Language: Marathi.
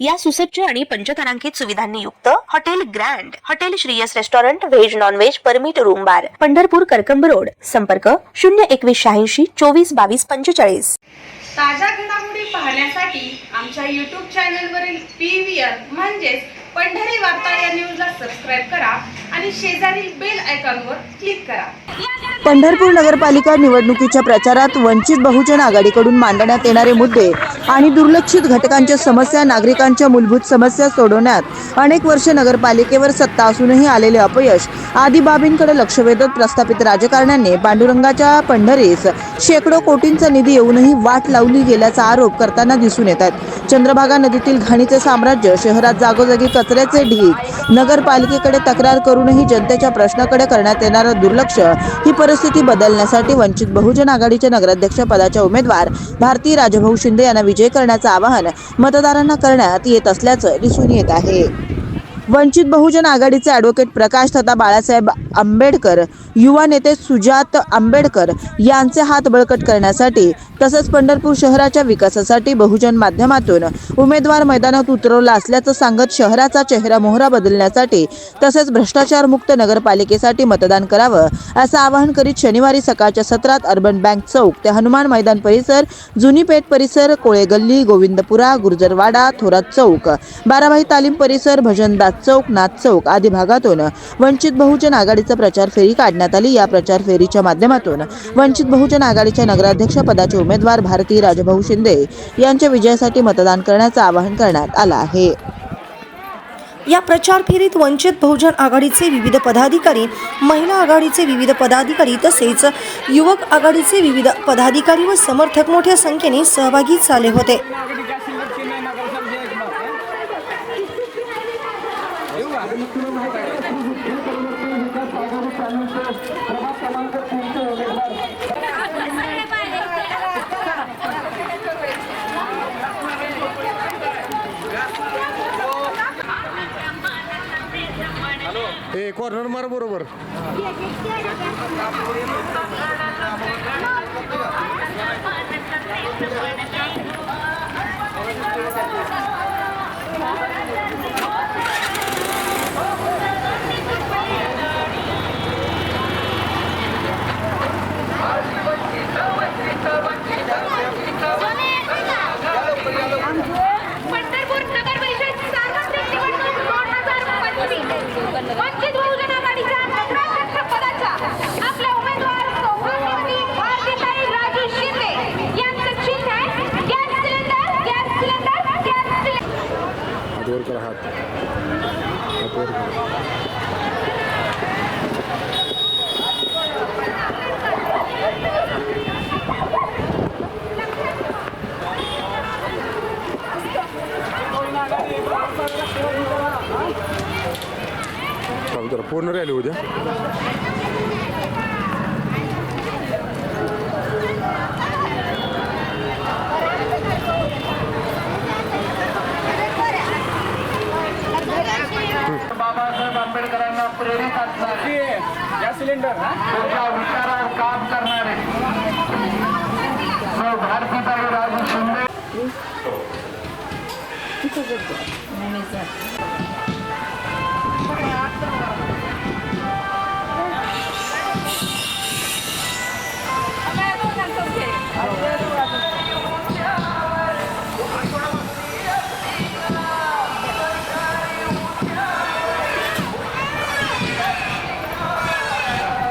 या सुसज्ज आणि पंचतारांकित सुविधांनी युक्त hotel grand hotel Shriyas restaurant veg non veg permit room bar Pandharpur Karkamb road. संपर्क शून्य एकवीस शहाऐंशी चोवीस बावीस पंचेचाळीस. ताज्या घडामोडी पाहण्यासाठी आमच्या यूट्यूब चॅनलवरील पी व्ही आर म्हणजेच पंढरी वार्ता या न्यूजला सबस्क्राईब करा आणि शेजारील बेल आयकॉनवर क्लिक करा. पंढरपूर नगरपालिका निवडणुकीच्या प्रचारात वंचित बहुजन आघाडीकडून मांडण्यात येणारे मुद्दे आणि दुर्लक्षित घटकांच्या समस्या नागरिकांच्या मूलभूत समस्या सोडवण्यात अनेक वर्ष नगरपालिकेवर सत्ता असूनही आलेले अपयश आदी बाबींकडे लक्ष वेधत प्रस्थापित राजकारण्यांनी पांडुरंगाच्या पंढरीस शेकडो कोटींचा निधी येऊनही वाट लावली गेल्याचा आरोप करताना दिसून येत आहेत. चंद्रभागा नदीतील घाणीचे साम्राज्य शहरात जागोजागी कचऱ्याचे ढीग नगरपालिकेकडे तक्रार करूनही जनतेच्या प्रश्नाकडे करण्यात येणारं दुर्लक्ष ही परिस्थिती बदलण्यासाठी वंचित बहुजन आघाडीच्या नगराध्यक्ष पदाच्या उमेदवार भारती राजभाऊ शिंदे यांना विजय करण्याचं आवाहन मतदारांना करण्यात येत असल्याचं दिसून येत आहे. वंचित बहुजन आघाडीचे ॲडव्होकेट प्रकाश तथा बाळासाहेब आंबेडकर युवा नेते सुजात आंबेडकर यांचे हात बळकट करण्यासाठी तसंच पंढरपूर शहराच्या विकासासाठी बहुजन माध्यमातून उमेदवार मैदानात उतरवला असल्याचं सांगत शहराचा चेहरा मोहरा बदलण्यासाठी तसेच भ्रष्टाचारमुक्त नगरपालिकेसाठी मतदान करावं असं आवाहन करीत शनिवारी सकाळच्या सत्रात अर्बन बँक चौक ते हनुमान मैदान परिसर जुनी पेठ परिसर कोळे गल्ली गोविंदपुरा गुर्जरवाडा थोरात चौक बाराभाई तालीम परिसर भजनदास चौक नाथ चौक आदी भागातून वंचित बहुजन आघाडीचा प्रचार फेरी काढण्यात आली. या प्रचार फेरीच्या माध्यमातून वंचित बहुजन आघाडीच्या नगराध्यक्ष पदाचे उमेदवार भारती राजभाऊ शिंदे यांच्या विजयासाठी मतदान करण्याचं आवाहन करण्यात आलं आहे. या प्रचार फेरीत वंचित बहुजन आघाडीचे विविध पदाधिकारी महिला आघाडीचे विविध पदाधिकारी तसेच युवक आघाडीचे विविध पदाधिकारी व समर्थक मोठ्या संख्येने सहभागी झाले होते. ए कॉर्नर मार बरोबर. पंढरपूर नगर परिषद सार्वत्रिक निवडणूक दोन हजार पंचवीस वंचित बहुजन आघाडीच्या नगराध्यक्ष पदाच्या आपल्या उमेदवार सौभाग्यवती भारतीताई राजू शिंदे यांचं चिन्ह आहे gas cylinder gas cylinder gas cylinder वर करा हात हात जरा. पूर्ण राहिले उद्या आंबेडकरांना प्रेरित असणारे. त्यांच्या विचारावर काम करणारे. सौ भारतीताई राजू शिंदे